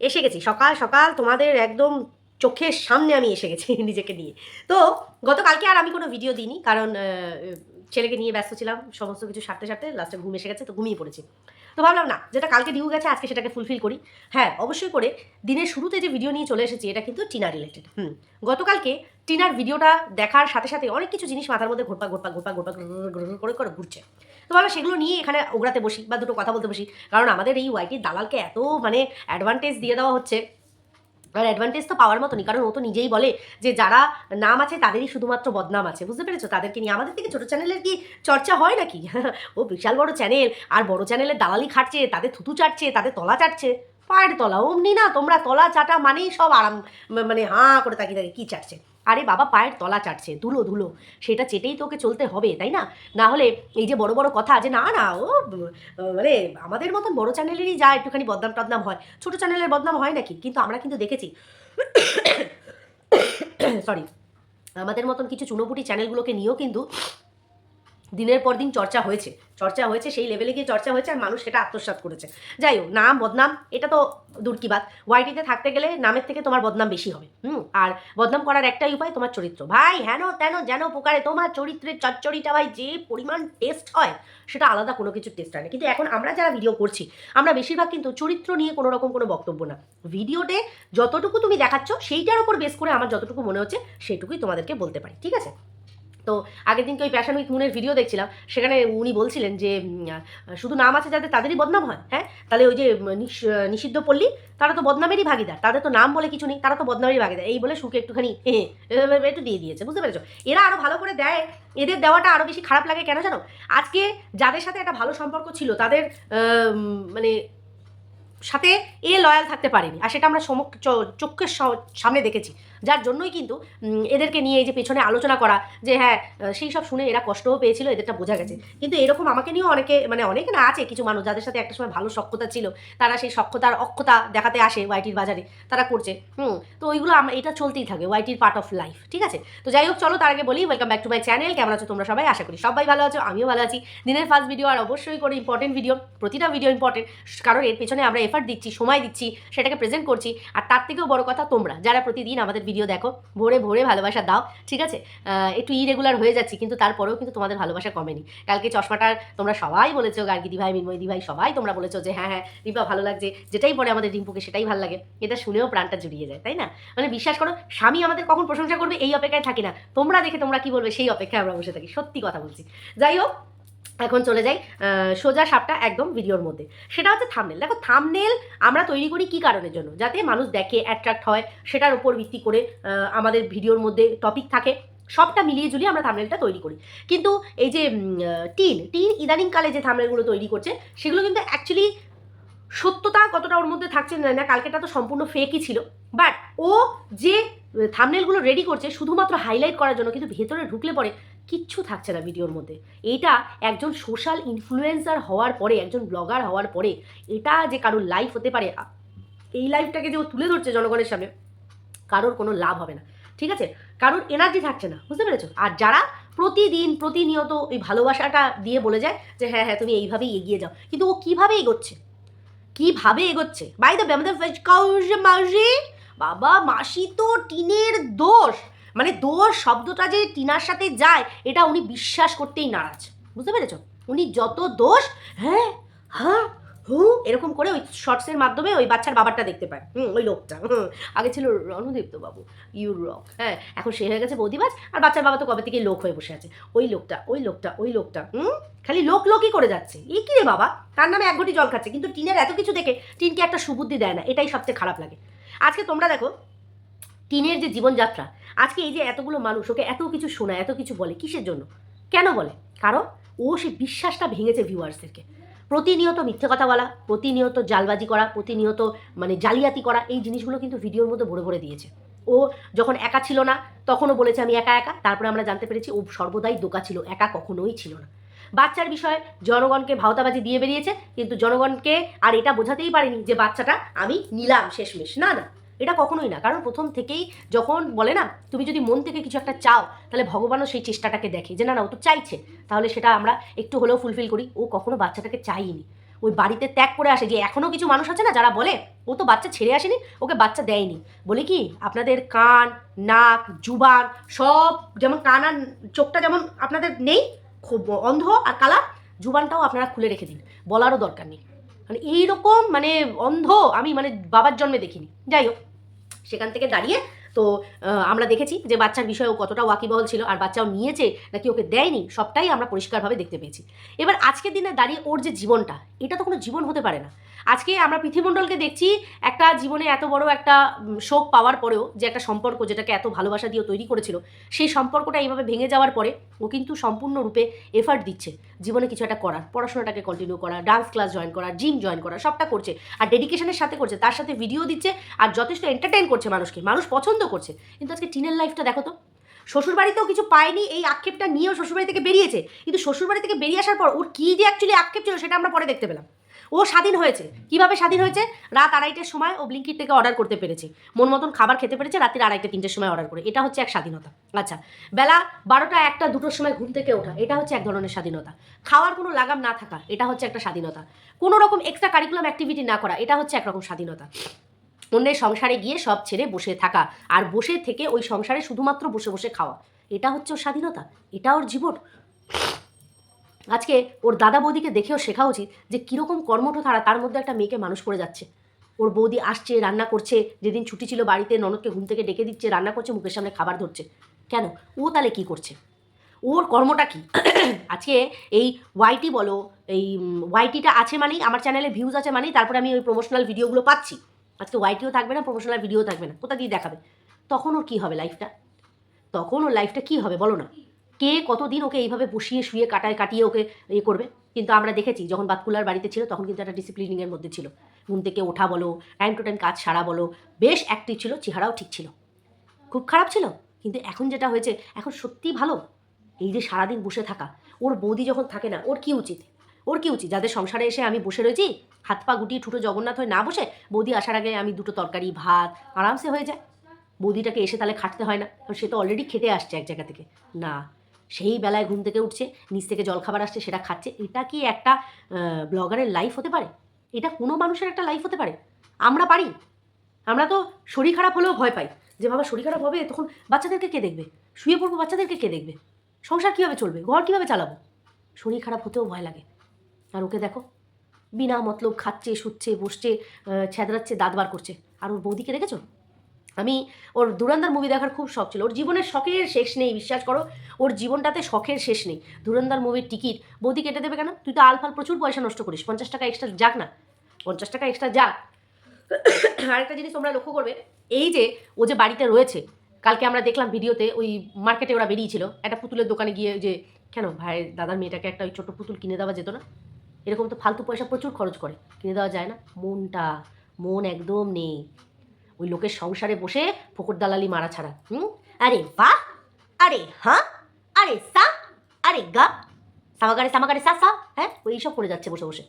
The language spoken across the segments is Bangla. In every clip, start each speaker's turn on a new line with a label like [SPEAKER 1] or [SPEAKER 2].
[SPEAKER 1] এসে গেছি। সকাল সকাল তোমাদের একদম চোখের সামনে আমি এসে গেছি নিজেকে নিয়ে। তো গতকালকে আর আমি কোনো ভিডিও দিইনি, কারণ ছেলেকে নিয়ে ব্যস্ত ছিলাম, সমস্ত কিছু সারতে সারতে লাস্টে ঘুম এসে গেছে, তো ঘুমিয়ে পড়েছি। তো ভাবলাম না, যেটা কালকে ডিউ গেছে, আজকে সেটাকে ফুলফিল করি। হ্যাঁ অবশ্যই করে দিনের শুরুতে যে ভিডিও নিয়ে চলে এসেছি, এটা কিন্তু টিনা রিলেটেড হুম, গতকালকে টিনার ভিডিওটা দেখার সাথে সাথে অনেক কিছু জিনিস মাথার মধ্যে ঘোরপা ঘোরপা ঘোরপা ঘোরপা করে করে ঘুরছে। তো ভাবলাম সেগুলো নিয়ে এখানে ওগড়াতে বসি বা দুটো কথা বলতে বসি, কারণ আমাদের এই ওয়াইটির দালালকে এত মানে অ্যাডভান্টেজ দিয়ে দেওয়া হচ্ছে। আর অ্যাডভান্টেজ তো পাওয়ার মতনই, কারণ ও তো নিজেই বলে যে যারা নাম আছে তাদেরই শুধুমাত্র বদনাম আছে, বুঝতে পেরেছ? তাদেরকে নিয়ে আমাদের থেকে ছোটো চ্যানেলের কি চর্চা হয় নাকি? ও বিশাল বড় চ্যানেল আর বড় চ্যানেলের দালালি খাটছে, তাদের থুতু চাটছে, তাদের তলা চাটছে। পায়ের তলা, অমনি না, তোমরা তলা চাটা মানেই সব আরাম মানে হাঁ করে তাকিয়ে থাকে কী চাটছে? আরে বাবা, পায়ের তলা চাটছে, ধুলো ধুলো। সেটা চেটেই তোকে চলতে হবে, তাই না? না হলে এই যে বড় বড় কথা যে, না না, ও মানে আমাদের মতন বড় চ্যানেলেরই যা একটুখানি বদনাম টদনাম হয়। ছোট চ্যানেলের বদনাম হয় নাকি? কিন্তু আমরা কিন্তু দেখেছি। সরি আমাদের মতন কিছু চুনোপুটি চ্যানেলগুলোকে নিয়েও কিন্তু দিনের পর দিন চর্চা হয়েছে চর্চা হয়েছে, সেই লেভেলে গিয়ে চর্চা হয়েছে আর মানুষ সেটা আত্মসাৎ করেছে। যাই হোক, নাম, বদনাম, এটা তো দূর কি বাত। ওয়াইটিতে থাকতে গেলে নামের থেকে তোমার বদনাম বেশি হবে, হুম? আর বদনাম করার একটাই উপায় তোমার চরিত্র। ভাই, হেন তেন যেন প্রকারে তোমার চরিত্রের চচ্চড়িটা ভাই, যে পরিমাণ টেস্ট হয়, সেটা আলাদা কোনো কিছুর টেস্ট হয় না। কিন্তু এখন আমরা যারা ভিডিও করছি, আমরা বেশিরভাগ কিন্তু চরিত্র নিয়ে কোনো রকম কোনো বক্তব্য না। ভিডিওতে যতটুকু তুমি দেখাচ্ছ, সেইটার উপর বেস করে আমার যতটুকু মনে হচ্ছে, সেটুকুই তোমাদেরকে বলতে পারি, ঠিক আছে? তো আগের দিনকে ওই প্যাশন উইথ মুনের ভিডিও দেখছিলাম, সেখানে উনি বলছিলেন যে শুধু নাম আছে যাদের, তাদেরই বদনাম হয় হ্যাঁ? তাহলে ওই যে নিষিদ্ধ পল্লী, তারা তো বদনামেরই ভাগিদার, তাদের তো নাম বলে কিছু নেই, তারা তো বদনামেরই ভাগিদার, এই বলে সুখে একটুখানি একটু দিয়ে দিয়েছে, বুঝতে পেরেছ? এরা আরও ভালো করে দেয়, এদের দেওয়াটা আরও বেশি খারাপ লাগে কেন জানো? আজকে যাদের সাথে একটা ভালো সম্পর্ক ছিল, তাদের মানে সাথে এ লয়াল থাকতে পারেনি। আর সেটা আমরা সমক চ- চোখের সামনে দেখেছি। যার জন্যই কিন্তু এদেরকে নিয়ে এই যে পেছনে আলোচনা করা, যে হ্যাঁ সেই সব শুনে এরা কষ্টও পেয়েছিল, এদেরটা বোঝা গেছে। কিন্তু এরকম আমাকে নিয়েও অনেকে মানে অনেকে না আছে কিছু মানুষ যাদের সাথে একটা সময় ভালো সক্ষতা ছিল, তারা সেই সক্ষতার অক্ষতা দেখাতে আসে ওয়াইটির বাজারে, তারা করছে। হুম, তো ওইগুলো আমরা এটা চলতেই থাকে ওয়াইটির পার্ট অফ লাইফ ঠিক আছে? তো যাই হোক, চলো তার আগে বলি welcome back to my channel কেমন আছো তোমরা সবাই? আশা করি সবাই ভালো আছো, আমিও ভালো আছি। দিনের ফার্স্ট ভিডিও আর অবশ্যই করে ইম্পর্টেন্ট ভিডিও প্রতিটা ভিডিও ইম্পর্টেন্ট কারণ এর পেছনে আমরা এফার্ট দিচ্ছি, সময় দিচ্ছি, সেটাকে প্রেজেন্ট করছি। আর তার থেকেও বড় কথা তোমরা, যারা প্রতিদিন আমাদের ভিডিও দেখো, ভোরে ভোরে ভালোবাসা দাও, ঠিক আছে? একটু ইরেগুলার হয়ে যাচ্ছি, কিন্তু তারপরেও কিন্তু তোমাদের ভালোবাসা কমেনি। কালকে চশমাটার তোমরা সবাই বলেছ, গার্গি দিভাই, মিনময় দিভাই, সবাই তোমরা বলেছ যে হ্যাঁ হ্যাঁ রিম্পা ভালো লাগছে, যেটাই পরে আমাদের রিম্পুকে, সেটাই ভালো লাগে। এটা শুনেও প্রাণটা জুড়িয়ে যায়, তাই না? মানে বিশ্বাস করো, স্বামী আমাদের কখন প্রশংসা করবে, এই অপেক্ষায় থাকি না। তোমরা দেখে তোমরা কি বলবে, সেই অপেক্ষায় আমরা বসে থাকি, সত্যি কথা বলছি। যাই হোক এখন চলে যাই সোজা সাপটা একদম ভিডিওর মধ্যে। সেটা হচ্ছে থামনেল দেখো থামনেল আমরা তৈরি করি কি কারণের জন্য? যাতে মানুষ দেখে অ্যাট্রাক্ট হয়, সেটার উপর ভিত্তি করে আমাদের ভিডিওর মধ্যে টপিক থাকে। সবটা মিলিয়ে ঝুলিয়ে আমরা থামনেলটা তৈরি করি। কিন্তু এই যে টিন টিন ইদানিংকালে যে থামনেলগুলো তৈরি করছে, সেগুলো কিন্তু অ্যাকচুয়ালি সত্যতা কতটা ওর মধ্যে থাকছে না না। কালকেটা তো সম্পূর্ণ ফেকই ছিল। বাট ও যে থামনেলগুলো রেডি করছে, শুধুমাত্র হাইলাইট করার জন্য কিন্তু ভেতরে ঢুকলে পরে কিচ্ছু থাকছে না ভিডিওর মধ্যে। এইটা একজন সোশ্যাল ইনফ্লুয়েন্সার হওয়ার পরে, একজন ব্লগার হওয়ার পরে, এটা যে কারোর লাইফ হতে পারে এই লাইফটাকে যে ও তুলে ধরছে জনগণের সামনে, কারোর কোনো লাভ হবে না। ঠিক আছে? কারোর এনার্জি থাকছে না, বুঝতে পেরেছ? আর যারা প্রতিদিন, প্রতিনিয়ত ওই ভালোবাসাটা দিয়ে বলে যায় যে হ্যাঁ হ্যাঁ তুমি এইভাবেই এগিয়ে যাও। কিন্তু ও কীভাবে এগোচ্ছে? কীভাবে এগোচ্ছে? বাই দ্য আমাদের মাসি, বাবা মাসি তো টিনের দোষ। মানে দোষ শব্দটা যে টিনার সাথে যায়, এটা উনি বিশ্বাস করতেই নারাজ। বুঝতে পেরেছ? উনি যত দোষ হ্যাঁ হ্যাঁ হু, এরকম করে ওই শর্টসের মাধ্যমে ওই বাচ্চার বাবারটা দেখতে পায়। হুম ওই লোকটা হুম আগে ছিল রণদীপ্ত বাবু ইউ রক হ্যাঁ এখন সে হয়ে গেছে বৌদিবাজ, আর বাচ্চার বাবা তো কবে থেকে লোক হয়ে বসে আছে। ওই লোকটা ওই লোকটা ওই লোকটা হুম খালি লোক লোকই করে যাচ্ছে। এই কি রে বাবা? তার নামে এক ঘটি জল খাচ্ছে, কিন্তু টিনের এত কিছু দেখে টিনকে একটা সুবুদ্ধি দেয় না, এটাই সবচেয়ে খারাপ লাগে। আজকে তোমরা দেখো, টিনের যে জীবনযাত্রা আজকে এই যে এতগুলো মানুষ ওকে এত কিছু শোনায়, এত কিছু বলে, কিসের জন্য? কেন বলে? কারণ ও সে বিশ্বাসটা ভেঙেছে ভিউয়ার্সদেরকে প্রতিনিয়ত মিথ্যে কথা বলা, প্রতিনিয়ত জালবাজি করা, প্রতিনিয়ত মানে জালিয়াতি করা, এই জিনিসগুলো কিন্তু ভিডিওর মধ্যে ভরে ভরে দিয়েছে। ও যখন একা ছিল না, তখনও বলেছে আমি একা একা, তারপরে আমরা জানতে পেরেছি ও সর্বদাই দোকা ছিল, একা কখনোই ছিল না। বাচ্চার বিষয়ে জনগণকে ভাওতাবাজি দিয়ে বেরিয়েছে, কিন্তু জনগণকে আর এটা বোঝাতেই পারেনি যে বাচ্চাটা আমি নিলাম শেষমেশ। না না। এটা কখনোই না। কারণ প্রথম থেকেই যখন বলে না, তুমি যদি মন থেকে কিছু একটা চাও, তাহলে ভগবানও সেই চেষ্টাটাকে দেখে। যে, না না, ও তো চাইছে, তাহলে সেটা আমরা একটু হলেও ফুলফিল করি। ও কখনো বাচ্চাটাকে চাইনি। ওই বাড়িতে ত্যাগ করে আসে যে, এখনও কিছু মানুষ আছে না যারা বলে, ও তো বাচ্চা ছেড়ে আসেনি, ওকে বাচ্চা দেয়নি। বলে কি, আপনাদের কান, নাক, জুবান সব যেমন কান আর চোখটা যেমন আপনাদের নেই, খুব অন্ধ আর কালা জুবানটাও আপনারা খুলে রেখে দিন। বলারও দরকার নেই। মানে এইরকম মানে অন্ধ আমি মানে বাবার জন্মে দেখিনি। যাই হোক। সেখান থেকে দাঁড়িয়ে তো আমরা দেখেছি যে বাচ্চার বিষয়ে ও কতটা ওয়াকিবহল ছিল আর বাচ্চাও নিয়েছে নাকি ওকে দেয়নি, সবটাই আমরা পরিষ্কারভাবে দেখতে পেয়েছি। এবার আজকের দিনে দাঁড়িয়ে ওর যে জীবনটা, এটা তো কোনো জীবন হতে পারে না। আজকে আমরা পৃথিবীমণ্ডলকে দেখছি একটা জীবনে এত বড় একটা শোক পাওয়ার পরেও যে একটা সম্পর্ক যেটাকে এত ভালোবাসা দিয়ে তৈরি করেছিল, সেই সম্পর্কটা এইভাবে ভেঙে যাওয়ার পরে ও কিন্তু সম্পূর্ণরূপে এফার্ট দিচ্ছে জীবনে কিছু একটা করার, পড়াশোনাটাকে কন্টিনিউ করা ডান্স ক্লাস জয়েন করা জিম জয়েন করা, সবটা করছে আর ডেডিকেশনের সাথে করছে, তার সাথে ভিডিও দিচ্ছে আর যথেষ্ট এন্টারটেইন করছে মানুষকে, মানুষ পছন্দ করছে। কিন্তু আজকে টিনের লাইফটা দেখো তো, শ্বশুরবাড়িতেও কিছু পায়নি এই আক্ষেপটা নিয়েও শ্বশুরবাড়ি থেকে বেরিয়েছে, কিন্তু শ্বশুরবাড়ি থেকে বেরিয়ে আসার পর ওর কী যে অ্যাকচুয়ালি আক্ষেপ ছিল সেটা আমরা পরে দেখতে পেলাম। ও স্বাধীন হয়েছে। কীভাবে স্বাধীন হয়েছে? রাত আড়াইটের সময় ও ব্লিঙ্কিট থেকে অর্ডার করতে পেরেছে। মন মতন খাবার খেতে পেরেছে, রাত্রির আড়াইটে, তিনটের সময় অর্ডার করে। এটা হচ্ছে এক স্বাধীনতা। আচ্ছা বেলা বারোটা একটা, দুটোর সময় ঘুম থেকে ওঠা, এটা হচ্ছে এক ধরনের স্বাধীনতা। খাওয়ার কোনো লাগাম না থাকা, এটা হচ্ছে একটা স্বাধীনতা। কোনো রকম এক্সট্রা কারিকুলাম অ্যাক্টিভিটি না করা, এটা হচ্ছে একরকম স্বাধীনতা। অন্যের সংসারে গিয়ে সব ছেড়ে বসে থাকা, আর বসে থেকে ওই সংসারে শুধুমাত্র বসে বসে খাওয়া। এটা হচ্ছে ওর স্বাধীনতা, এটা ওর জীবন। আজকে ওর দাদা বৌদিকে দেখেও শেখা উচিত যে কীরকম কর্মঠ তারা তার মধ্যে একটা মেয়েকে মানুষ করে যাচ্ছে। ওর বৌদি আসছে, রান্না করছে, যেদিন ছুটি ছিল বাড়িতে ননদকে ঘুম থেকে ডেকে দিচ্ছে, রান্না করছে, মুখের সামনে খাবার ধরছে। কেন? ও তাহলে কি করছে? ওর কর্মটা কি? আজকে এই ওয়াইটি বলো, এই ওয়াইটিটা আছে মানেই, আমার চ্যানেলে ভিউজ আছে মানেই, তারপরে আমি ওই প্রমোশনাল ভিডিওগুলো পাচ্ছি। আজকে ওয়াইটিও থাকবে না প্রমোশনাল ভিডিও থাকবে না, কোথা দিয়ে দেখাবে? তখন ওর কী হবে লাইফটা তখন ওর লাইফটা কী হবে বলো না? কে কতদিন ওকে এইভাবে বসিয়ে, শুয়ে, কাটায়, কাটিয়ে ওকে ইয়ে করবে? কিন্তু আমরা দেখেছি, যখন বাতকুলার বাড়িতে ছিল, তখন কিন্তু একটা ডিসিপ্লিনিংয়ের মধ্যে ছিল। ঘুম থেকে ওঠা বলো টাইম টু টাইম কাজ সারা বলো, বেশ অ্যাক্টিভ ছিল, চেহারাও ঠিক ছিল। খুব খারাপ ছিল, কিন্তু এখন যেটা হয়েছে, এখন সত্যিই ভালো। এই যে সারাদিন বসে থাকা, ওর বৌদি যখন থাকে না, ওর কি উচিত? ওর কি উচিত? যাদের সংসারে এসে আমি বসে রয়েছি, হাত পা গুটিয়ে ঠুটো জগন্নাথ হয়ে না বসে, বৌদি আসার আগে আমি দুটো তরকারি, ভাত, আরামসে হয়ে যায়। বৌদিটাকে এসে তাহলে খাটতে হয় না, কারণ সে তো অলরেডি খেতে আসছে এক জায়গা থেকে। না সেই বেলায় ঘুম থেকে উঠছে নিচ থেকে জলখাবার আসছে সেটা খাচ্ছে। এটা কি একটা ব্লগারের লাইফ হতে পারে? এটা কোনো মানুষের একটা লাইফ হতে পারে? আমরা পারি? আমরা তো শরীর খারাপ হলেও ভয় পাই। যে বাবা শরীর খারাপ হবে তখন বাচ্চাদেরকে কে দেখবে? শুয়ে পড়ব বাচ্চাদেরকে কে দেখবে? সংসার কীভাবে চলবে? ঘর কীভাবে চালাবো? শরীর খারাপ হতেও ভয় লাগে। আর ওকে দেখো বিনা মতলব খাচ্ছে শুচ্ছে বসছে আহ, ছ্যাদরাচ্ছে দাঁত বার করছে। আর ওর বৌদিকে দেখেছ? আমি ওর দুরান্দার মুভি দেখার খুব শখ ছিল। ওর জীবনের শখের শেষ নেই, বিশ্বাস করো। ওর জীবনটাতে শখের শেষ নেই। দুরান্দার মুভির টিকিট বৌদি কেটে দেবে কেন? তুই তো আলফাল প্রচুর পয়সা নষ্ট করিস। পঞ্চাশ টাকা এক্সট্রা যাক না। পঞ্চাশ টাকা এক্সট্রা যাক। আরেকটা জিনিস তোমরা লক্ষ্য করবে, এই যে ও যে বাড়িতে রয়েছে, কালকে আমরা দেখলাম ভিডিওতে ওই মার্কেটে ওরা বেরিয়েছিল। একটা পুতুলের দোকানে গিয়ে যে, কেন ভাই দাদার মেয়েটাকে একটা ওই ছোট্ট পুতুল কিনে দেওয়া যেত না? এরকম তো ফালতু পয়সা প্রচুর খরচ করে। কিনে দেওয়া যায় না। মনটা, মন একদম নেই। ওই লোকের সংসারে বসে ফকর দালালি মারা ছাড়া, হুম? আরে বা আরে হ্যাঁ আরে সা! আরে গা! সামাগারে সামাগারে সা সা! হ্যাঁ? ওই সব করে যাচ্ছে বসে বসে।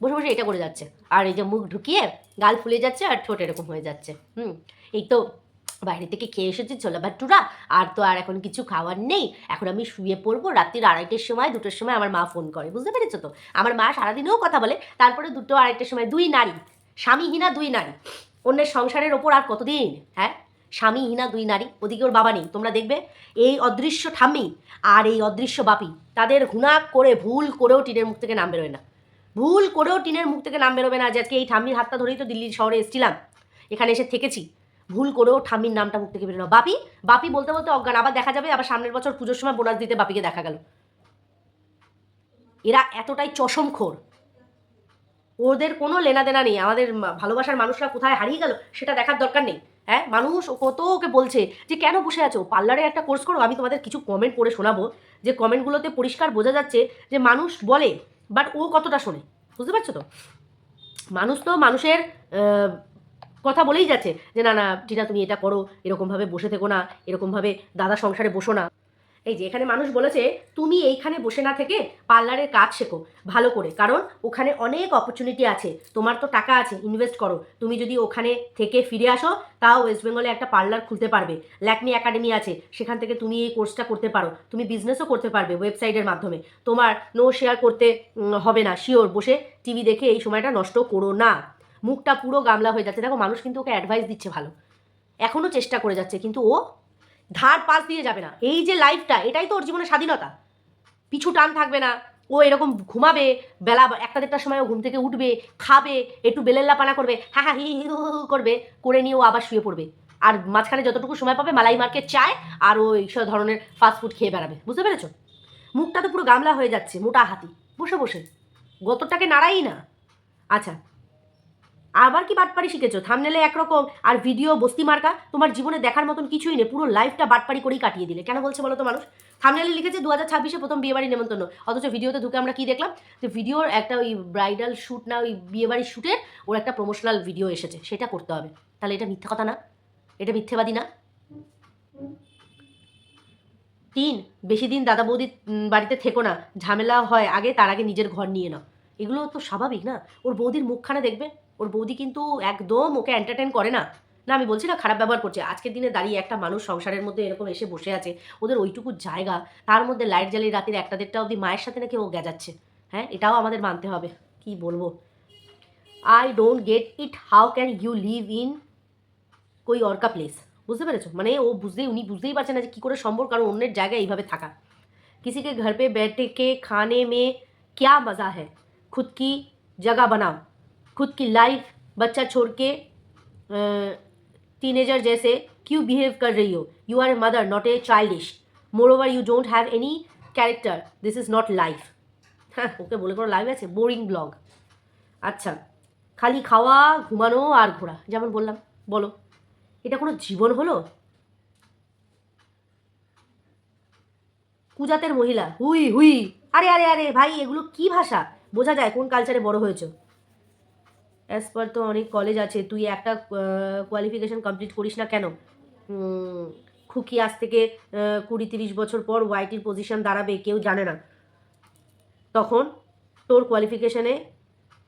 [SPEAKER 1] বসে বসে এটা করে যাচ্ছে। আর এই যে মুখ ঢুকিয়ে গাল ফুলে যাচ্ছে আর ঠোঁট এরকম হয়ে যাচ্ছে, হুম? এই তো বাইরে থেকে খেয়ে এসেছি ছোলা ভাটুরা আর তো আর এখন কিছু খাওয়ার নেই। এখন আমি শুয়ে পড়ব রাত্রির আড়াইটের সময়, দুটোর সময় আমার মা ফোন করে, বুঝতে পেরেছ তো? আমার মা সারাদিনেও কথা বলে, তারপরে দুটো আড়াইটের সময় দুই নারী, স্বামীহীনা দুই নারী। অন্যের সংসারের ওপর আর কতদিন? হ্যাঁ? স্বামীহীনা দুই নারী, ওদিকে ওর বাবা নেই। তোমরা দেখবে, এই অদৃশ্য ঠাম্মি আর এই অদৃশ্য বাপি, তাদের ঘুণা করে, ভুল করেও টিনের মুখ থেকে নাম বেরোয় না। ভুল করেও টিনের মুখ থেকে নাম বেরোবে না যে আজকে এই ঠাম্মির হাতটা ধরেই তো দিল্লি শহরে এসেছিলাম। এখানে এসে থেকেছি। ভুল করেও ঠাম্মির নামটা মুখ থেকে বেরোলো বাপি বাপি বলতে বলতে অজ্ঞান। আবার দেখা যাবে, আবার সামনের বছর পুজোর সময় বোনাস দিতে বাপিকে দেখা গেল। এরা এতটাই চশমখোর। ওদের কোনো লেনাদেনা নেই। আমাদের ভালোবাসার মানুষরা কোথায় হারিয়ে গেল সেটা দেখার দরকার নেই। হ্যাঁ? মানুষ কত ওকে বলছে যে, কেন বসে আছো? পার্লারে একটা কোর্স করো, আমি তোমাদের কিছু কমেন্ট পড়ে শোনাবো। যে কমেন্টগুলোতে পরিষ্কার বোঝা যাচ্ছে যে, মানুষ বলে বাট ও কতটা শোনে। বুঝতে পারছ তো? মানুষ তো মানুষের কথা বলেই যাচ্ছে যে, না না, টিনা, তুমি এটা করো, এরকমভাবে বসে থেকো না, এরকমভাবে দাদা সংসারে বসো না। এই যে এখানে মানুষ বলেছে, তুমি এইখানে বসে না থেকে পার্লারের কাজ শেখো, ভালো করে। কারণ ওখানে অনেক অপরচুনিটি আছে। তোমার তো টাকা আছে ইনভেস্ট করো। তুমি যদি ওখানে থেকে ফিরে আসো, তাও ওয়েস্ট বেঙ্গলে একটা পার্লার খুলতে পারবে। ল্যাকমি একাডেমি আছে। সেখান থেকে তুমি এই কোর্সটা করতে পারো। তুমি বিজনেসও করতে পারবে ওয়েবসাইটের মাধ্যমে। তোমার নো শেয়ার করতে হবে না। শিওর বসে টিভি দেখে এই সময়টা নষ্ট করো না। মুখটা পুরো গামলা হয়ে যাচ্ছে। দেখো, মানুষ কিন্তু ওকে অ্যাডভাইস দিচ্ছে ভালো। এখনও চেষ্টা করে যাচ্ছে, কিন্তু ও ধার পাশ দিয়ে যাবে না। এই যে লাইফটা এটাই তো ওর জীবনের স্বাধীনতা। পিছু টান থাকবে না। ও এরকম ঘুমাবে, বেলা একটা দেড়টার সময় ও ঘুম থেকে উঠবে, খাবে, একটু বেলেল্লা পানা করবে হ্যাঁ হ্যাঁ হু করবে, করে নিয়ে ও আবার শুয়ে পড়বে। আর মাঝখানে যতটুকু সময় পাবে, মালাই মার্কেট চায়, আর ও এইসব ধরনের ফাস্টফুড খেয়ে বেড়াবে। বুঝতে পেরেছ? মুখটা তো পুরো গামলা হয়ে যাচ্ছে, মোটা হাতি। বসে বসে। গতরটাকে নাড়াই না। আচ্ছা আবার কি বাটপাড়ি শিখেছো? থামনেলে একরকম আর ভিডিও বস্তি মার্কা, তোমার জীবনে দেখার মতন কিছুই নেই। পুরো লাইফটা বাটপাড়ি করেই কাটিয়ে দিলে। কেন বলছে বলো তো মানুষ? থামনেলে লিখেছে দু হাজার ছাব্বিশে প্রথম বিয়েবাড়ি নেমন্তন্ন। অথচ ভিডিওতে ঢুকে আমরা কি দেখলাম? যে ভিডিওর একটা ওই ব্রাইডাল শ্যুট না, ওই বিয়েবাড়ির শ্যুটের ওর একটা প্রমোশনাল ভিডিও এসেছে। সেটা করতে হবে। তাহলে এটা মিথ্যে কথা না? এটা মিথ্যেবাদী না? তিন, বেশি দিন দাদা বৌদি বাড়িতে থেকো না। ঝামেলা হয় আগে, তার আগে নিজের ঘর নিয়ে নাও। এগুলো তো স্বাভাবিক না? ওর বৌদির মুখখানা দেখবে? ওর বৌদি কিন্তু একদম ওকে এন্টারটেন করে না। না, আমি বলছি না খারাপ ব্যবহার করছে। আজকের দিনে দাঁড়িয়ে একটা মানুষ সংসারের মধ্যে এরকম এসে বসে আছে, ওদের ওইটুকু জায়গা, তার মধ্যে লাইট জ্বালিয়ে রাতের একটা দেড়টা অবধি মায়ের সাথে নাকি ও গেজাচ্ছে। হ্যাঁ এটাও আমাদের মানতে হবে। কি বলব? I don't get it how can you live in কই অর্কা প্লেস বুঝতে পেরেছ? মানে ও বুঝতেই, উনি বুঝতেই পারছে না যে কী করে সম্ভব কারণ অন্যের জায়গায় এইভাবে থাকা। কিসিকে ঘর পে বেটে কে খানে মে ক্যা মজা হ্যাঁ খুদ কি জগা বানাও। खुद की लाइफ बच्चा छोड़ के टीनेजर जैसे क्यों बिहेव कर रही हो you are a mother not a childish moreover you don't have any character this is not life হ্যাঁ ওকে বলে কোনো লাইভ আছে বোরিং ব্লগ আচ্ছা খালি খাওয়া ঘুমানো আর ঘোরা যেমন বললাম বলো এটা কোনো জীবন হলো কুজাতের মহিলা হুই হুই আরে আরে আরে ভাই এগুলো কি ভাষা বোঝা যায় কোন কালচারে বড় হয়েছো অ্যাজ পার তো অনেক কলেজ আছে, তুই একটা কোয়ালিফিকেশান কমপ্লিট করিস না কেন? খুকি আজ থেকে কুড়ি তিরিশ বছর পর ওয়াইটির পজিশন দাঁড়াবে, কেউ জানে না। তখন তোর কোয়ালিফিকেশানে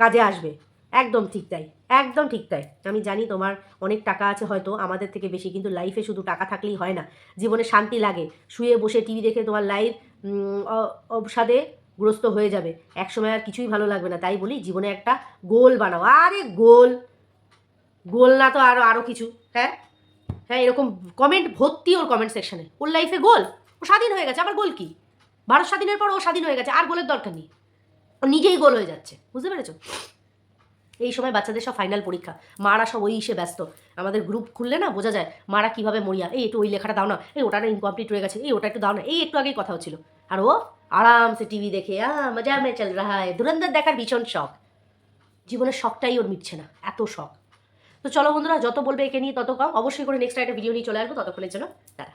[SPEAKER 1] কাজে আসবে। একদম ঠিক তাই, একদম ঠিক তাই। আমি জানি তোমার অনেক টাকা আছে হয়তো, আমাদের থেকে বেশি, কিন্তু লাইফে শুধু টাকা থাকলেই হয় না। জীবনে শান্তি লাগে। শুয়ে বসে টিভি দেখে তোমার লাইফ অবসাদে গ্রস্ত হয়ে যাবে। একসময় আর কিছুই ভালো লাগবে না। তাই বলি, জীবনে একটা গোল বানাও। আরে গোল! গোল না তো আরও আরও কিছু। হ্যাঁ? হ্যাঁ এরকম কমেন্ট ভর্তি ওর কমেন্ট সেকশনে ওর লাইফে গোল? ও স্বাধীন হয়ে গেছে। আবার গোল কি? ভারত স্বাধীনের পর ও স্বাধীন হয়ে গেছে। আর গোলের দরকার নেই। ও নিজেই গোল হয়ে যাচ্ছে। বুঝতে পেরেছ? এই সময় বাচ্চাদের সব ফাইনাল পরীক্ষা। মারা সব ওই ইসে ব্যস্ত। আমাদের গ্রুপ খুললে না বোঝা যায়, মারা কীভাবে মরিয়া। এই একটু ওই লেখাটা দাও না। এই ওটা ইনকমপ্লিট রয়ে গেছে। এই ওটা একটু দাও না। এই একটু আগেই কথা হচ্ছিল। আর ও আরামসে টিভি দেখে আহ মজা মে চল রাহা হয় ধুরন্ধর দেখার ভীষণ শখ। জীবনের শখটাই ওর মিটছে না, এত শখ। তো চলো বন্ধুরা, যত বলবে একে নিয়ে তত কম। অবশ্যই করে নেক্সট একটা ভিডিও নিয়ে চলে আসব, ততক্ষণের জন্য তারা